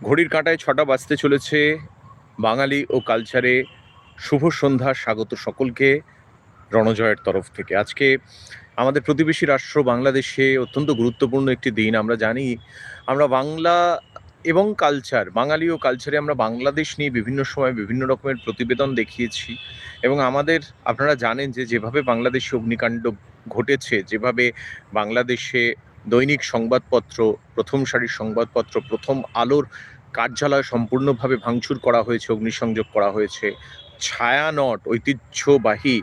ঘড়ির কাঁটায় ছটা বাজতে চলেছে। বাঙালি ও কালচারে শুভ সন্ধ্যা, স্বাগত সকলকে রণজয়ের তরফ থেকে। আজকে আমাদের প্রতিবেশী রাষ্ট্র বাংলাদেশে অত্যন্ত গুরুত্বপূর্ণ একটি দিন। আমরা জানি, আমরা বাংলা এবং কালচার বাঙালি ও কালচারে আমরা বাংলাদেশ নিয়ে বিভিন্ন সময় বিভিন্ন রকমের প্রতিবেদন দেখিয়েছি এবং আমাদের, আপনারা জানেন যে যেভাবে বাংলাদেশে অগ্নিকাণ্ড ঘটেছে, যেভাবে বাংলাদেশে দৈনিক সংবাদপত্র, প্রথম সারির সংবাদপত্র, প্রথম আলোর কার্যালয় সম্পূর্ণভাবে ভাঙচুর করা হয়েছে, অগ্নিসংযোগ করা হয়েছে। ছায়ানট, ঐতিহ্যবাহী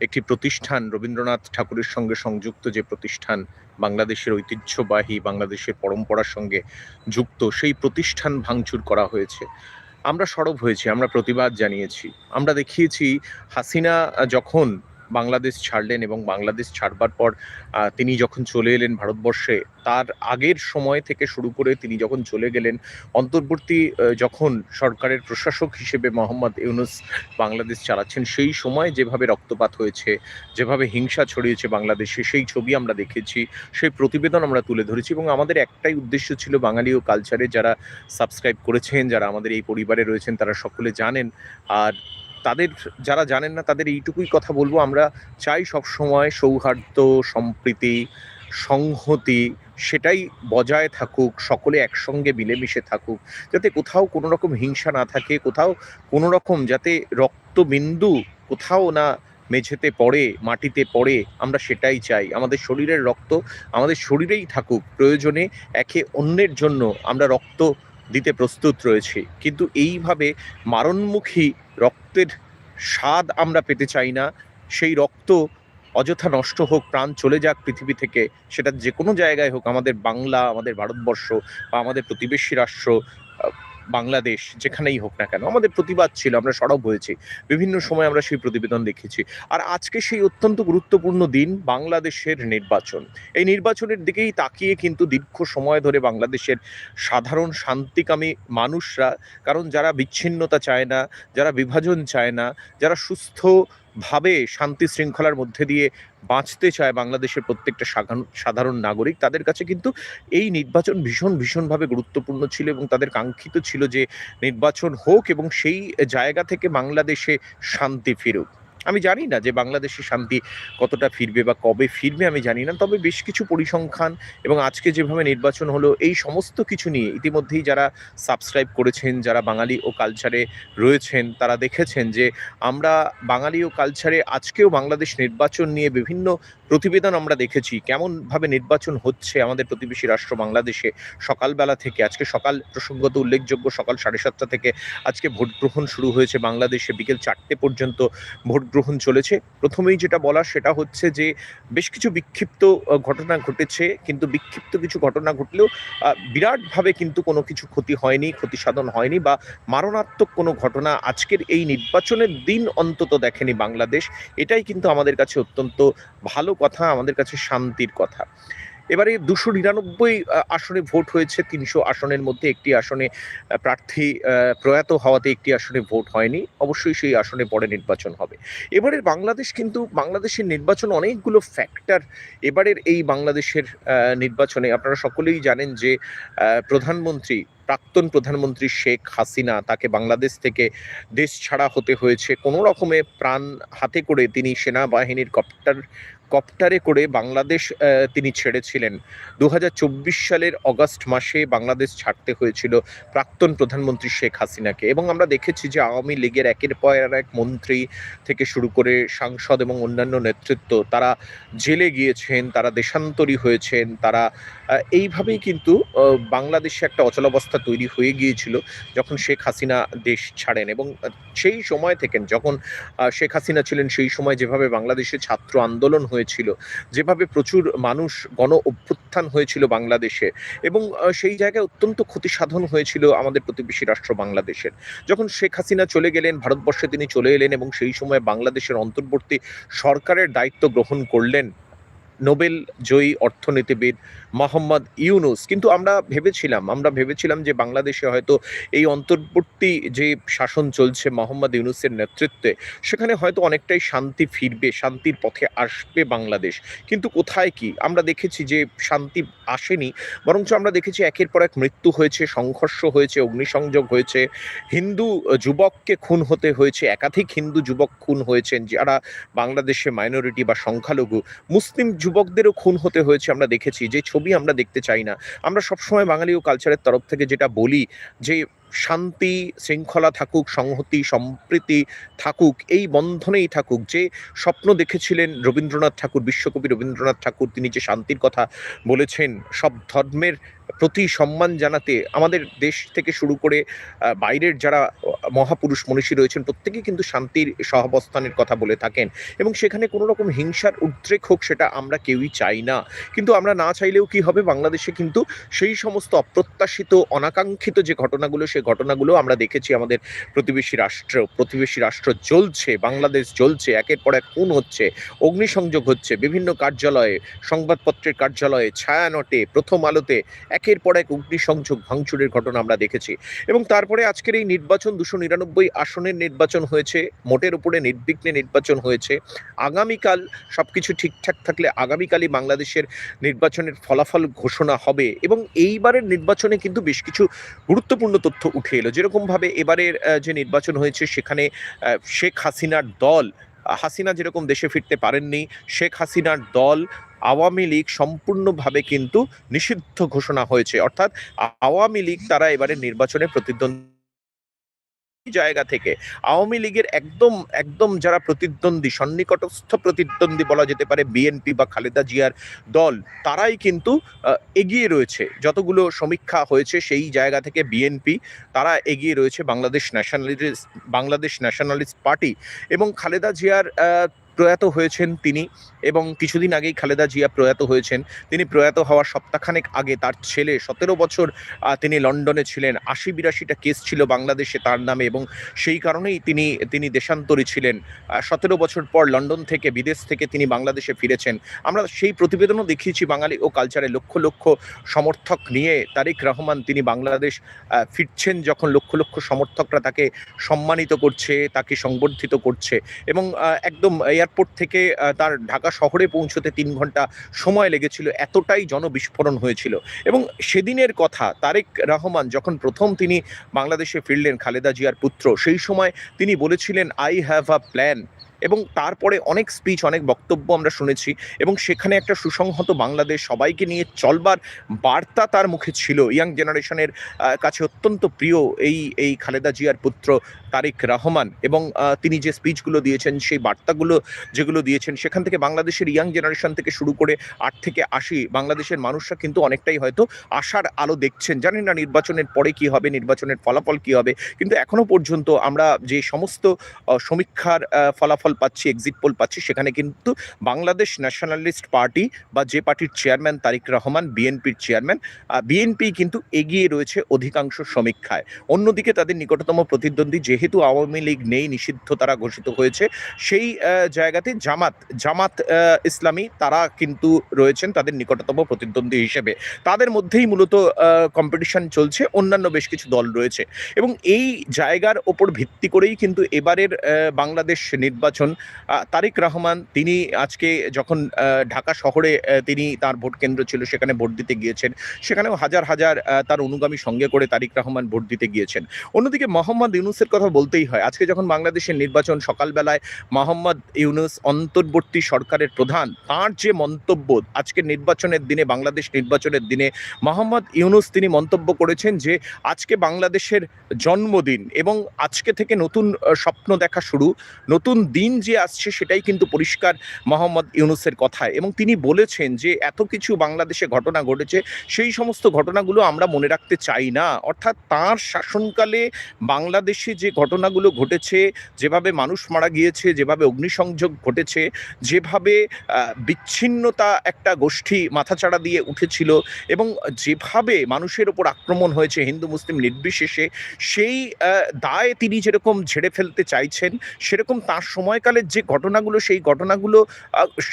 একটি প্রতিষ্ঠান রবীন্দ্রনাথ ঠাকুরের সঙ্গে সংযুক্ত যে প্রতিষ্ঠান বাংলাদেশের ঐতিহ্যবাহী, বাংলাদেশের পরম্পরার সঙ্গে যুক্ত, সেই প্রতিষ্ঠান ভাঙচুর করা হয়েছে। আমরা সরব হয়েছি, আমরা প্রতিবাদ জানিয়েছি। আমরা দেখিয়েছি, হাসিনা যখন বাংলাদেশ ছাড়লেন এবং বাংলাদেশ ছাড়বার পর তিনি যখন চলে এলেন ভারতবর্ষে, তার আগের সময় থেকে শুরু করে তিনি যখন চলে গেলেন, অন্তর্বর্তী যখন সরকারের প্রশাসক হিসেবে মোহাম্মদ ইউনুস বাংলাদেশ চালাচ্ছেন, সেই সময় যেভাবে রক্তপাত হয়েছে, যেভাবে হিংসা ছড়িয়েছে বাংলাদেশে, সেই ছবি আমরা দেখেছি, সেই প্রতিবেদন আমরা তুলে ধরেছি এবং আমাদের একটাই উদ্দেশ্য ছিল বাঙালি ও কালচারে যারা সাবস্ক্রাইব করেছেন, যারা আমাদের এই পরিবারে রয়েছেন, তারা সকলে জানেন, আর তাদের যারা জানেন না, তাদের এইটুকুই কথা বলব। আমরা চাই সব সময় সৌহার্দ্য, সম্প্রীতি, সংহতি, সেটাই বজায় থাকুক, সকলে একসঙ্গে মিলেমিশে থাকুক, যাতে কোথাও কোনো রকম হিংসা না থাকে, কোথাও কোনো রকম যাতে রক্তবিন্দু কোথাও না মেঝেতে পড়ে, মাটিতে পড়ে, আমরা সেটাই চাই। আমাদের শরীরের রক্ত আমাদের শরীরেই থাকুক, প্রয়োজনে একে অন্যের জন্য আমরা রক্ত দিতে প্রস্তুত রয়েছি। কিন্তু এইভাবে মারণমুখী রক্তের স্বাদ আমরা পেতে চাই না। সেই রক্ত অযথা নষ্ট হোক, প্রাণ চলে যাক পৃথিবী থেকে, সেটা যে কোনো জায়গায় হোক, আমাদের বাংলা, আমাদের ভারতবর্ষ বা আমাদের প্রতিবেশী রাষ্ট্র বাংলাদেশ যেখানেই হোক না কেন, আমাদের প্রতিবাদ ছিল, আমরা সরব হয়েছি। বিভিন্ন সময় আমরা সেই প্রতিবেদন দেখেছি। আর আজকে সেই অত্যন্ত গুরুত্বপূর্ণ দিন বাংলাদেশের নির্বাচন। এই নির্বাচনের দিকেই তাকিয়ে কিন্তু দীর্ঘ সময় ধরে বাংলাদেশের সাধারণ শান্তিকামী মানুষরা, কারণ যারা বিচ্ছিন্নতা চায় না, যারা বিভাজন চায় না, যারা সুস্থভাবে শান্তি শৃঙ্খলার মধ্যে দিয়ে বাঁচতে চায় বাংলাদেশের প্রত্যেকটা সাধারণ নাগরিক, তাদের কাছে কিন্তু এই নির্বাচন ভীষণ, ভীষণভাবে গুরুত্বপূর্ণ ছিল এবং তাদের কাঙ্ক্ষিত ছিল যে নির্বাচন হোক এবং সেই জায়গা থেকে বাংলাদেশে শান্তি ফিরুক। আমি জানি না যে বাংলাদেশে শান্তি কতটা ফিরবে বা কবে ফিরবে, আমি জানি না। তবে বেশ কিছু পরিসংখ্যান এবং আজকে যেভাবে নির্বাচন হলো, এই সমস্ত কিছু নিয়ে ইতিমধ্যেই যারা সাবস্ক্রাইব করেছেন, যারা বাঙালি ও কালচারে রয়েছেন, তারা দেখেছেন যে আমরা বাঙালি ও কালচারে আজকেও বাংলাদেশ নির্বাচন নিয়ে বিভিন্ন প্রতিবেদন আমরা দেখেছি। কেমনভাবে নির্বাচন হচ্ছে আমাদের প্রতিবেশী রাষ্ট্র বাংলাদেশে সকালবেলা থেকে? আজকে সকাল প্রসঙ্গত উল্লেখযোগ্য সকাল সাড়ে সাতটা থেকে আজকে ভোট গ্রহণ শুরু হয়েছে বাংলাদেশে। বিকেল চারটে পর্যন্ত ভোট গ্রহণ চলেছে। প্রথমেই যেটা বলা সেটা হচ্ছে যে, বেশ কিছু বিক্ষিপ্ত ঘটনা ঘটেছে, কিন্তু বিক্ষিপ্ত কিছু ঘটনা ঘটলেও বিরাটভাবে কিন্তু কোনো কিছু ক্ষতি হয়নি ক্ষতি সাধন হয়নি বা মারণাত্মক কোনো ঘটনা আজকের এই নির্বাচনের দিন অন্তত দেখেনি বাংলাদেশ। এটাই কিন্তু আমাদের কাছে অত্যন্ত ভালো কথা, আমাদের কাছে শান্তির কথা। এবারে দুশো নিরানব্বই আসনে ভোট হয়েছে, তিনশো আসনের মধ্যে একটি আসনে প্রার্থী প্রয়াত হওয়াতে একটি আসনে ভোট হয়নি, অবশ্যই সেই আসনে পরে নির্বাচন হবে। এবারের বাংলাদেশ কিন্তু, বাংলাদেশের নির্বাচন অনেকগুলো ফ্যাক্টর এবারের এই বাংলাদেশের নির্বাচনে আপনারা সকলেই জানেন যে প্রধানমন্ত্রী প্রাক্তন প্রধানমন্ত্রী শেখ হাসিনা তাকে বাংলাদেশ থেকে দেশ ছাড়া হতে হয়েছে। কোনো রকমে প্রাণ হাতে করে তিনি সেনাবাহিনীর কপ্টার, কপ্টারে করে বাংলাদেশ তিনি ছেড়েছিলেন। দু হাজার চব্বিশ সালের অগাস্ট মাসে বাংলাদেশ ছাড়তে হয়েছিল প্রাক্তন প্রধানমন্ত্রী শেখ হাসিনাকে। এবং আমরা দেখেছি যে আওয়ামী লীগের একের পর এক মন্ত্রী থেকে শুরু করে সাংসদ এবং অন্যান্য নেতৃত্ব, তারা জেলে গিয়েছেন, তারা দেশান্তরী হয়েছেন, তারা এইভাবেই কিন্তু বাংলাদেশে একটা অচলাবস্থা তৈরি হয়ে গিয়েছিল যখন শেখ হাসিনা দেশ ছাড়েন এবং সেই সময় থেকে যখন শেখ হাসিনা ছিলেন সেই সময় যেভাবে বাংলাদেশে ছাত্র আন্দোলন হয়েছিল, যেভাবে প্রচুর মানুষ গণ অভ্যুত্থান হয়েছিল বাংলাদেশে এবং সেই জায়গায় অত্যন্ত ক্ষতি সাধন হয়েছিল আমাদের প্রতিবেশী রাষ্ট্র বাংলাদেশের। যখন শেখ হাসিনা চলে গেলেন, ভারতবর্ষে তিনি চলে এলেন এবং সেই সময় বাংলাদেশের অন্তর্বর্তী সরকারের দায়িত্ব গ্রহণ করলেন, নোবেল জয়ী অর্থনীতিবিদ মোহাম্মদ ইউনুস। কিন্তু আমরা ভেবেছিলাম আমরা ভেবেছিলাম যে বাংলাদেশে হয়তো এই অন্তর্বর্তী যে শাসন চলছে মোহাম্মদ ইউনুসের নেতৃত্বে, সেখানে হয়তো অনেকটাই শান্তি ফিরবে, শান্তির পথে আসবে বাংলাদেশ। কিন্তু কোথায় কি? আমরা দেখেছি যে শান্তি আসেনি, বরঞ্চ আমরা দেখেছি একের পর এক মৃত্যু হয়েছে, সংঘর্ষ হয়েছে, অগ্নিসংযোগ হয়েছে। হিন্দু যুবককে খুন হতে হয়েছে, একাধিক হিন্দু যুবক খুন হয়েছেন, যারা বাংলাদেশে মাইনরিটি বা সংখ্যালঘু। মুসলিম যুবকদেরও খুন হতে হয়েছে, আমরা দেখেছি। যে ছবি আমরা দেখতে চাই না। আমরা সবসময় বাঙালি ও কালচারের তরফ থেকে যেটা বলি যে, শান্তি, শৃঙ্খলা থাকুক, সংহতি, সম্প্রীতি থাকুক, এই বন্ধনেই থাকুক। যে স্বপ্ন দেখেছিলেন রবীন্দ্রনাথ ঠাকুর, বিশ্বকবি রবীন্দ্রনাথ ঠাকুর, তিনি যে শান্তির কথা বলেছেন, সব ধর্মের প্রতি সম্মান জানাতে আমাদের দেশ থেকে শুরু করে বাইরের যারা মহাপুরুষ মনীষী রয়েছেন, প্রত্যেকে কিন্তু শান্তির সহাবস্থানের কথা বলে থাকেন। এবং সেখানে কোনো রকম হিংসার উদ্রেক হোক সেটা আমরা কেউই চাই না। কিন্তু আমরা না চাইলেও কি হবে? বাংলাদেশে কিন্তু সেই সমস্ত অপ্রত্যাশিত, অনাকাঙ্ক্ষিত যে ঘটনাগুলো সেই ঘটনাগুলো আমরা দেখেছি আমাদের প্রতিবেশী রাষ্ট্র প্রতিবেশী রাষ্ট্র জ্বলছে, বাংলাদেশ জ্বলছে, একের পর এক খুন হচ্ছে, অগ্নিসংযোগ হচ্ছে, বিভিন্ন কার্যালয়ে, সংবাদপত্রের কার্যালয়ে, ছায়ানটে, প্রথম আলোতে একের পর এক অগ্নিসংযোগ ভাঙচুরের ঘটনা আমরা দেখেছি। এবং তারপরে আজকের এই নির্বাচন দুশো নিরানব্বই আসনের নির্বাচন হয়েছে, মোটের উপরে নির্বিঘ্নে নির্বাচন হয়েছে। আগামীকাল সবকিছু ঠিকঠাক থাকলে আগামীকালই বাংলাদেশের নির্বাচনের ফলাফল ঘোষণা হবে। এবং এইবারের নির্বাচনে কিন্তু বেশ কিছু গুরুত্বপূর্ণ তথ্য উঠে এলো। যেরকমভাবে এবারের যে নির্বাচন হয়েছে, সেখানে শেখ হাসিনার দল হাসিনা যেরকম দেশে ফিরতে পারেননি, শেখ হাসিনার দল আওয়ামী লীগ সম্পূর্ণভাবে কিন্তু নিষিদ্ধ ঘোষণা হয়েছে। অর্থাৎ আওয়ামী লীগ তারা এবারে নির্বাচনে প্রতিদ্বন্দ্বী জায়গা থেকে আওয়ামী লীগের একদম একদম যারা প্রতিদ্বন্দ্বী, সন্নিকটস্থ প্রতিদ্বন্দ্বী বলা যেতে পারে বিএনপি বা খালেদা জিয়ার দল, তারাই কিন্তু এগিয়ে রয়েছে। যতগুলো সমীক্ষা হয়েছে সেই জায়গা থেকে বিএনপি, তারা এগিয়ে রয়েছে Bangladesh Nationalist Bangladesh Nationalist Party এবং খালেদা জিয়ার প্রয়াত হয়েছেন তিনি এবং কিছুদিন আগেই খালেদা জিয়া প্রয়াত হয়েছেন। তিনি প্রয়াত হওয়ার সপ্তাহখানেক আগে তার ছেলে সতেরো বছর তিনি লন্ডনে ছিলেন। আশি বিরাশিটা কেস ছিল বাংলাদেশে তার নামে এবং সেই কারণেই তিনি তিনি দেশান্তরী ছিলেন। সতেরো বছর পর লন্ডন থেকে, বিদেশ থেকে তিনি বাংলাদেশে ফিরেছেন। আমরা সেই প্রতিবেদনও দেখিয়েছি বাঙালি ও কালচারে লক্ষ লক্ষ সমর্থক নিয়ে তারিক রহমান তিনি বাংলাদেশ ফিরছেন যখন লক্ষ লক্ষ সমর্থকরা তাকে সম্মানিত করছে, তাকে সংবর্ধিত করছে এবং একদম এয়ারপোর্ট থেকে তার ঢাকা শহরে পৌঁছতে তিন ঘণ্টা সময় লেগেছিল, এতটাই জনবিস্ফোরণ হয়েছিল। এবং সেদিনের কথা, তারেক রহমান যখন প্রথম তিনি বাংলাদেশে ফিরলেন, খালেদা জিয়ার পুত্র, সেই সময় তিনি বলেছিলেন আই হ্যাভ আ প্ল্যান এবং তারপরে অনেক স্পিচ অনেক বক্তব্য আমরা শুনেছি এবং সেখানে একটা সুসংহত বাংলাদেশ সবাইকে নিয়ে চলবার বার্তা তার মুখে ছিল। ইয়াং জেনারেশনের কাছে অত্যন্ত প্রিয় এই এই খালেদা জিয়ার পুত্র তারেক রহমান এবং তিনি যে স্পিচগুলো দিয়েছেন, সেই বার্তাগুলো যেগুলো দিয়েছেন, সেখান থেকে বাংলাদেশের ইয়াং জেনারেশন থেকে শুরু করে আট থেকে আশি বাংলাদেশের মানুষরা কিন্তু অনেকটাই হয়তো আশার আলো দেখছেন। জানেন না নির্বাচনের পরে কি হবে, নির্বাচনের ফলাফল কি হবে, কিন্তু এখনও পর্যন্ত আমরা যে সমস্ত সমীক্ষার ফলাফল পাচ্ছি এক্সিট পোল পাচ্ছি, সেখানে কিন্তু বাংলাদেশ ন্যাশনালিস্ট পার্টি বা যে পার্টির চেয়ারম্যান তারিক রহমান বিএনপির চেয়ারম্যান বিএনপি কিন্তু এগিয়ে রয়েছে অধিকাংশ সমীক্ষায়। অন্যদিকে তাদের নিকটতম প্রতিদ্বন্দ্বী যেহেতু আওয়ামী লীগ নেই, নিষিদ্ধ তারা ঘোষিত হয়েছে, সেই জায়গাতে জামাত জামাত ইসলামী তারা কিন্তু রয়েছেন তাদের নিকটতম প্রতিদ্বন্দ্বী হিসেবে। তাদের মধ্যেই মূলত কম্পিটিশন চলছে, অন্যান্য বেশ কিছু দল রয়েছে। এবং এই জায়গার ওপর ভিত্তি করেই কিন্তু এবারের বাংলাদেশ নির্বাচন তারেক রহমান তিনি আজকে যখন ঢাকা শহরে তিনি তার ভোট কেন্দ্র ছিল, সেখানে ভোট দিতে গিয়েছেন। সেখানেও হাজার হাজার তার অনুগামী সঙ্গে করে তারিক রহমান ভোট দিতে গিয়েছেন। অন্যদিকে মোহাম্মদ ইউনুসের কথা বলতেই হয়। আজকে যখন বাংলাদেশের নির্বাচন সকালবেলায় মোহাম্মদ ইউনুস অন্তর্বর্তী সরকারের প্রধান, তার যে মন্তব্য আজকের নির্বাচনের দিনে, বাংলাদেশ নির্বাচনের দিনে, মোহাম্মদ ইউনুস তিনি মন্তব্য করেছেন যে, আজকে বাংলাদেশের জন্মদিন এবং আজকে থেকে নতুন স্বপ্ন দেখা শুরু, নতুন দিন যে আসছে সেটাই কিন্তু পরিষ্কার মোহাম্মদ ইউনুসের কথায়। এবং তিনি বলেছেন যে, এত কিছু বাংলাদেশে ঘটনা ঘটেছে, সেই সমস্ত ঘটনাগুলো আমরা মনে রাখতে চাই না। অর্থাৎ তার শাসনকালে বাংলাদেশে যে ঘটনাগুলো ঘটেছে, যেভাবে মানুষ মারা গিয়েছে, যেভাবে অগ্নিসংযোগ ঘটেছে, যেভাবে বিচ্ছিন্নতা একটা গোষ্ঠী মাথাচাড়া দিয়ে উঠেছিল এবং যেভাবে মানুষের ওপর আক্রমণ হয়েছে হিন্দু মুসলিম নির্বিশেষে, সেই দায় তিনি যেরকম ঝেড়ে ফেলতে চাইছেন, সেরকম তার সময়কালের যে ঘটনাগুলো, সেই ঘটনাগুলো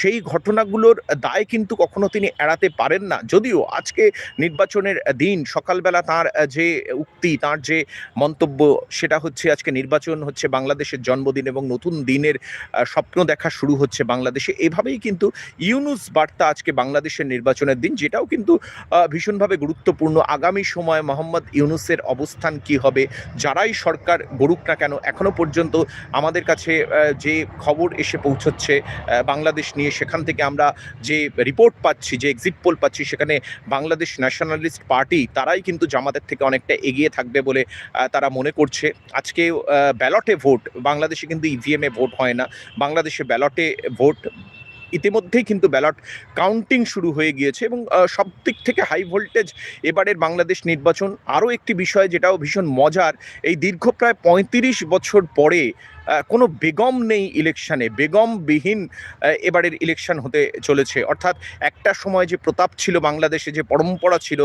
সেই ঘটনাগুলোর দায় কিন্তু কখনো তিনি এড়াতে পারেন না। যদিও আজকে নির্বাচনের দিন সকালবেলা তার যে উক্তি, তার যে মন্তব্য, সেটা হচ্ছে আজকে নির্বাচন হচ্ছে বাংলাদেশের জন্মদিন এবং নতুন দিনের স্বপ্ন দেখা শুরু হচ্ছে বাংলাদেশে। এভাবেই কিন্তু ইউনুস বার্তা আজকে বাংলাদেশের নির্বাচনের দিন, যেটাও কিন্তু ভীষণভাবে গুরুত্বপূর্ণ। আগামী সময়ে মোহাম্মদ ইউনুসের অবস্থান কি হবে, যারাই সরকার গড়ুক না কেন এখনও পর্যন্ত আমাদের কাছে যে খবর এসে পৌঁছচ্ছে বাংলাদেশ নিয়ে, সেখান থেকে আমরা যে রিপোর্ট পাচ্ছি, যে এক্সিট পোল পাচ্ছি, সেখানে বাংলাদেশ ন্যাশনালিস্ট পার্টি তারাই কিন্তু জামাতের থেকে অনেকটা এগিয়ে থাকবে বলে তারা মনে করছে। আজকে ব্যালটে ভোট, বাংলাদেশে কিন্তু ইভিএমে ভোট হয় না। বাংলাদেশে ব্যালটে ভোট, ইতিমধ্যেই কিন্তু ব্যালট কাউন্টিং শুরু হয়ে গিয়েছে এবং সব দিক থেকে হাই ভোল্টেজ এবারের বাংলাদেশ নির্বাচন আরও একটি বিষয় যেটাও ভীষণ মজার। এই দীর্ঘ প্রায় পঁয়ত্রিশ বছর পরে কোনো বেগম নেই ইলেকশানে, বেগমবিহীন বিহীন এবারের ইলেকশন হতে চলেছে। অর্থাৎ একটা সময় যে প্রতাপ ছিল বাংলাদেশে, যে পরম্পরা ছিল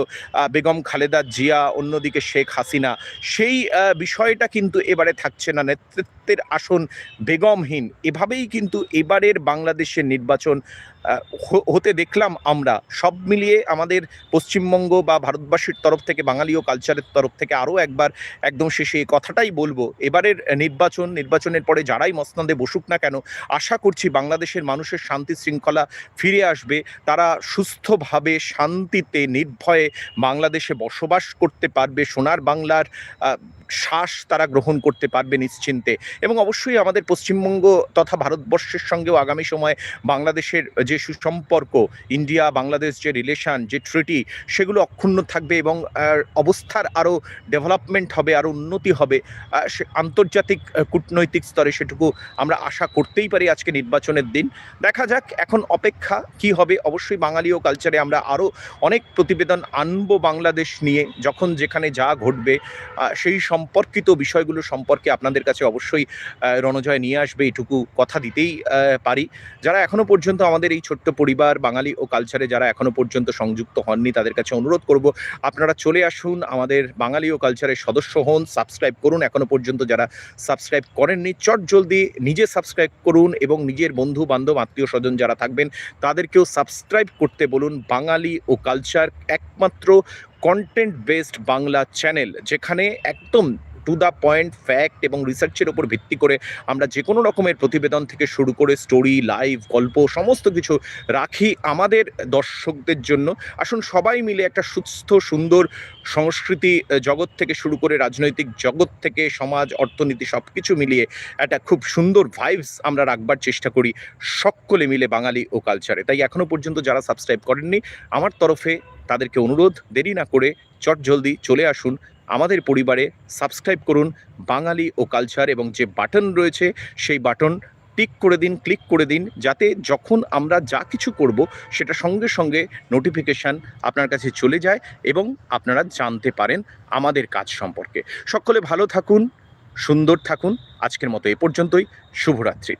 বেগম খালেদা জিয়া, অন্যদিকে শেখ হাসিনা, সেই বিষয়টা কিন্তু এবারে থাকছে না। নেতৃত্বের আসন বেগমহীন। এভাবেই কিন্তু এবারের বাংলাদেশের নির্বাচন হতে দেখলাম আমরা। সব মিলিয়ে আমাদের পশ্চিমবঙ্গ বা ভারতবাসীর তরফ থেকে বাঙালি ও কালচারের তরফ থেকে আরও একবার একদম শেষে এই কথাটাই বলব। এবারের নির্বাচন, নির্বাচনের পরে যারাই মসনদে বসুক না কেন, আশা করছি বাংলাদেশের মানুষের শান্তি শৃঙ্খলা ফিরে আসবে। তারা সুস্থভাবে, শান্তিতে, নির্ভয়ে বাংলাদেশে বসবাস করতে পারবে। সোনার বাংলার শ্বাস তারা গ্রহণ করতে পারবে নিশ্চিন্তে। এবং অবশ্যই আমাদের পশ্চিমবঙ্গ তথা ভারতবর্ষের সঙ্গেও আগামী সময়ে বাংলাদেশের যে সুসম্পর্ক, ইন্ডিয়া, বাংলাদেশ যে রিলেশন যে ট্রিটি সেগুলো অক্ষুণ্ণ থাকবে এবং অবস্থার আরও ডেভেলপমেন্ট হবে আরও উন্নতি হবে সে আন্তর্জাতিক কূটনৈতিক স্তরে সেটুকু আমরা আশা করতেই পারি আজকে নির্বাচনের দিন। দেখা যাক এখন অপেক্ষা কি হবে। অবশ্যই বাঙালি ও কালচারে আমরা আরও অনেক প্রতিবেদন আনব বাংলাদেশ নিয়ে, যখন যেখানে যা ঘটবে সেই সম্পর্কিত বিষয়গুলো সম্পর্কে আপনাদের কাছে অবশ্যই রণজয় নিয়ে আসবে, এটুকু কথা দিতেই পারি। যারা এখনও পর্যন্ত আমাদের এই ছোট্ট পরিবার, বাঙালি ও কালচারে যারা এখনও পর্যন্ত সংযুক্ত হননি, তাদের কাছে অনুরোধ করব, আপনারা চলে আসুন আমাদের বাঙালি ও কালচারের সদস্য হন সাবস্ক্রাইব করুন। এখনও পর্যন্ত যারা সাবস্ক্রাইব করেননি, চট জলদি নিজে সাবস্ক্রাইব করুন এবং নিজের বন্ধু, বান্ধব, আত্মীয় স্বজন যারা থাকবেন, তাদেরকেও সাবস্ক্রাইব করতে বলুন বাঙালি ও কালচার একমাত্র কন্টেন্ট বেসড বাংলা চ্যানেল যেখানে একদম টু দ্য পয়েন্ট ফ্যাক্ট এবং রিসার্চের উপর ভিত্তি করে আমরা যে কোনো রকমের প্রতিবেদন থেকে শুরু করে স্টোরি লাইভ গল্প, সমস্ত কিছু রাখি আমাদের দর্শকদের জন্য। আসুন সবাই মিলে একটা সুস্থ, সুন্দর সংস্কৃতি জগৎ থেকে শুরু করে রাজনৈতিক জগৎ থেকে সমাজ, অর্থনীতি সব কিছু মিলিয়ে একটা খুব সুন্দর ভাইবস আমরা রাখবার চেষ্টা করি সকলে মিলে বাঙালি ও কালচারে তাই এখনও পর্যন্ত যারা সাবস্ক্রাইব করেননি, আমার তরফে তাদেরকে অনুরোধ, দেরি না করে চট জলদি চলে আসুন আমাদের পরিবারে, সাবস্ক্রাইব করুন বাঙালি ও কালচার এবং যে বাটন রয়েছে সেই বাটন টিক করে দিন, ক্লিক করে দিন, যাতে যখন আমরা যা কিছু করব সেটা সঙ্গে সঙ্গে নোটিফিকেশান আপনার কাছে চলে যায় এবং আপনারা জানতে পারেন আমাদের কাজ সম্পর্কে। সকলে ভালো থাকুন, সুন্দর থাকুন, আজকের মতো এ পর্যন্তই। শুভরাত্রি।